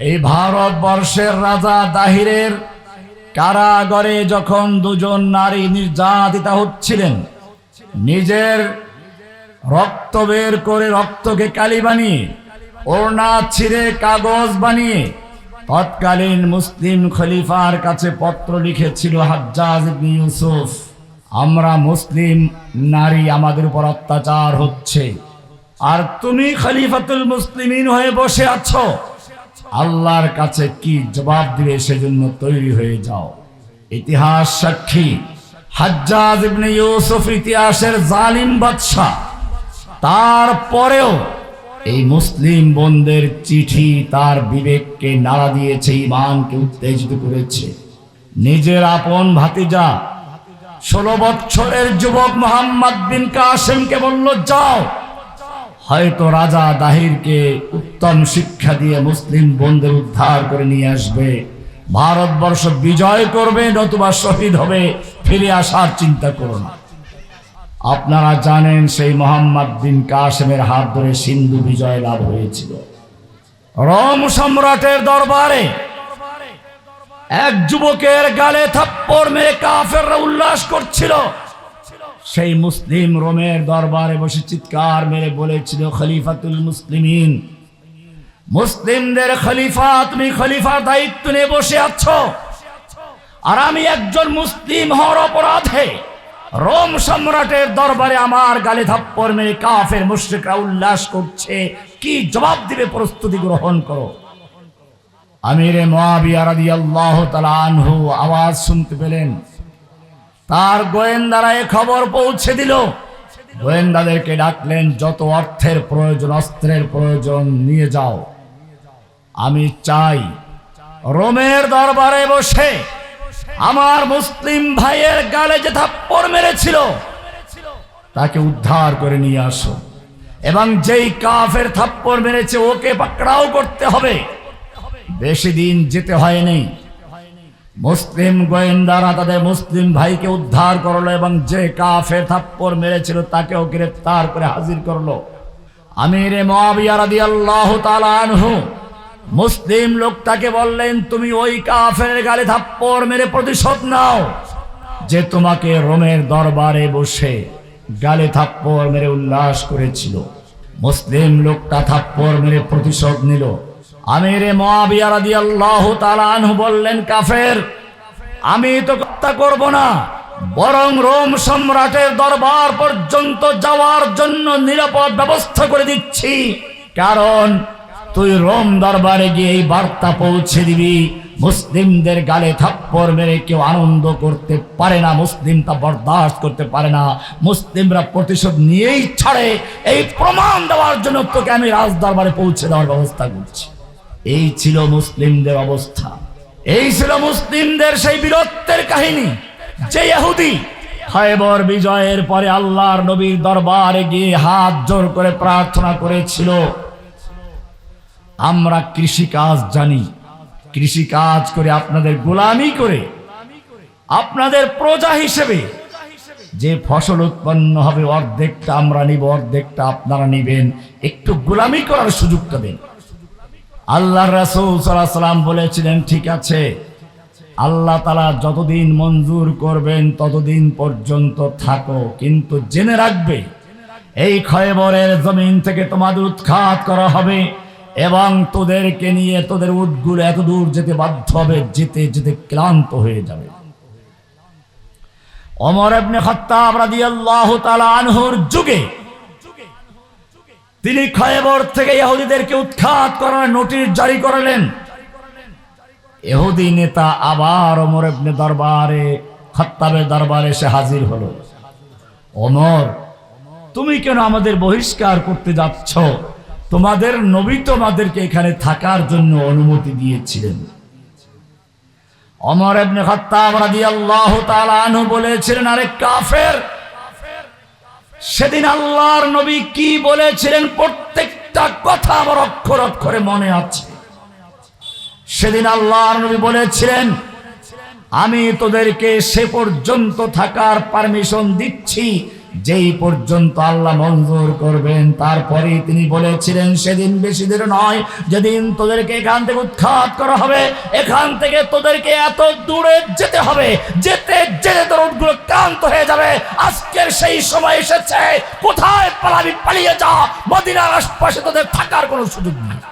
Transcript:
এই ভারতবর্ষের রাজা দাহিরের কারাগারে যখন দুজন নারী নির্যাতিতা হচ্ছিলেন, নিজের রক্ত বের করে রক্তকে কালি বানিয়ে, ওড়না ছিঁড়ে কাগজ বানিয়ে তৎকালীন মুসলিম খলিফার কাছে পত্র লিখেছিল, হাজ্জাজ ইউসুফ, আমরা মুসলিম নারী, আমাদের উপর অত্যাচার হচ্ছে। আর তুমি খলিফাতুল মুসলিমিন হয়ে বসে আছো। আল্লাহর কাছে কি জবাব দিবে সেজন্য তৈরি হয়ে যাও? ইতিহাস সাক্ষী, হাজ্জাজ ইবনে ইউসুফ ইতিহাসের জালিম বাদশাহ। তারপরেও এই মুসলিম বোনদের চিঠি তার বিবেককে নাড়া দিয়েছে ইমানকে উত্তেজিত করেছে। নিজের আপন ভাতিজা, ষোলো বৎসরের যুবক মোহাম্মদ বিন কাসেমকে বলল, যাও হয়তো রাজা দাহিরকে উত্তম শিক্ষা দিয়ে মুসলিম বোনদের উদ্ধার করে নিয়ে আসবে। ভারতবর্ষ বিজয় করবে, নতুবা শহীদ হবে, ফিরে আসার চিন্তা করো না। আপনারা জানেন সেই মোহাম্মদ বিন কাসেমের হাত ধরে সিন্ধু বিজয় লাভ হয়েছিল। রম সম্রাটের দরবারে এক যুবকের গালে থাপ্পড় মেরে কাফেররা উল্লাস করছিল। সেই মুসলিম রোমের দরবারে বসে চিৎকার মেরে বলেছিল, খলিফাতুল মুসলিমিন, মুসলিমদের খলিফা, তুমি খলিফার দায়িত্ব নিয়ে বসে আছো। আর আমি একজন মুসলিম হওয়ার অপরাধে রোম সম্রাটের দরবারে আমার গালে থাপ্পড় মেরে কাফের মুশ্রিকরা উল্লাস করছে। কি জবাব দিবে প্রস্তুতি গ্রহণ করো। আমিরে মোয়াবিয়া রাদিয়াল্লাহু তাআলা আনহু আওয়াজ শুনতে পেলেন। তার গোয়েন্দারা এ খবর পৌঁছে দিল। গোয়েন্দাদেরকে ডাকলেন, যত অর্থের প্রয়োজন, অস্ত্রের প্রয়োজন, নিয়ে যাও। আমি চাই রোমের দরবারে বসে আমার মুসলিম ভাইয়ের গালে যে থাপ্পড় মেরেছিল, তাকে উদ্ধার করে নিয়ে আসো। এবং যেই কাফের থাপ্পড় মেরেছে, ওকে পাকড়াও করতে হবে। বেশি দিন যেতে হয়নি। মুসলিম গোয়েন্দারা তাদের মুসলিম ভাইকে উদ্ধার করল এবং যে কাফের থাপ্পড় মেরেছিল তাকেও গ্রেফতার করে হাজির করল। আমিরে মুসলিম লোকটাকে বললেন, তুমি ওই কাফের গালে থাপ্পড় মেরে প্রতিশোধ নাও যে তোমাকে রোমের দরবারে বসে গালে থাপ্পড় মেরে উল্লাস করেছিল। মুসলিম লোকটা থাপ্পড় মেরে প্রতিশোধ নিল। আমিরে আনহু বললেন, কাফের, আমি তো হত্যা করব না, বরং রোম সম্রাটের দরবার পর্যন্ত যাওয়ার জন্য নিরাপদ ব্যবস্থা করে দিচ্ছি। কারণ তুই রোম দরবারে গিয়ে এই বার্তা পৌঁছে দিবি। মুসলিমদের গালে থাপ্পড় মেরে কেউ আনন্দ করতে পারে না, মুসলিম তা বরদাস্ত করতে পারে না। মুসলিমরা প্রতিশোধ নিয়েই ছাড়ে। এই প্রমাণ দেওয়ার জন্য তোকে আমি রাজ দরবারে পৌঁছে দেওয়ার ব্যবস্থা করছি। এই ছিল মুসলিমদের অবস্থা। এই ছিল মুসলিমদের সেই বীরত্বের কাহিনী। যে ইহুদি খায়বর বিজয়ের পরে আল্লাহর নবীর দরবারে গিয়ে হাত জোর করে প্রার্থনা করেছিল, আমরা কৃষি কাজ জানি। কৃষি কাজ করে আপনাদের গোলামি করে, আপনাদের প্রজা হিসেবে যে ফসল উৎপন্ন হবে, অর্ধেকটা আমরা নিব, অর্ধেকটা আপনারা নিবেন। একটু গোলামি করার সুযোগটা দেন। আল্লাহ রাসূল সাল্লাম বলেছিলেন, ঠিক আছে, আল্লাহ তালা যতদিন মঞ্জুর করবেন ততদিন পর্যন্ত থাকো। কিন্তু জেনে রাখবে, এই খয়বরের জমিন থেকে তোমাদের উৎখাত করা হবে এবং তোদেরকে নিয়ে তোদের উটগুলো এত দূর যেতে বাধ্য হবে, যেতে যেতে ক্লান্ত হয়ে যাবে। অমর ইবনে খাত্তাব রাদিয়াল্লাহু তাআলা আনহুর যুগে তিনি খয়েবর থেকে ইহুদিদেরকে উৎখাত করার নোটিশ জারি করলেন। এহুদি নেতা আবার ওমর ইবনে দরবারে খত্তাবের দরবারে এসে হাজির হলো। ওমর, তুমি কেন আমাদের বহিষ্কার করতে যাচ্ছ? তোমাদের নবী তোমাদেরকে এখানে থাকার জন্য অনুমতি দিয়েছিলেন। অমর ইবনে খাত্তাব তাআলা আনহু বলেছিলেন, আরে কাফের সেদিন আল্লাহর নবী কি বলেছিলেন? প্রত্যেকটা কথা আমার অক্ষর অক্ষরে মনে আছে। সেদিন আল্লাহর নবী বলেছিলেন, আমি তোদেরকে সে পর্যন্ত থাকার পারমিশন দিচ্ছি। যেই পর্যন্ত আল্লাহ মঞ্জুর করবেন, তারপরেই তিনি বলেছিলেন, সেদিন বেশি দিন নয়। যেদিন তোদেরকে এখান থেকে উৎখাত করা হবে, এখান থেকে তোদেরকে এত দূরে যেতে হবে, যেতে যেতে তোর উঠগুলো ক্লান্ত হয়ে যাবে। আজকের সেই সময় এসেছে। কোথায় পালাবি? পালিয়ে যা। মদিনার আশপাশে তোদের থাকার কোনো সুযোগ নেই।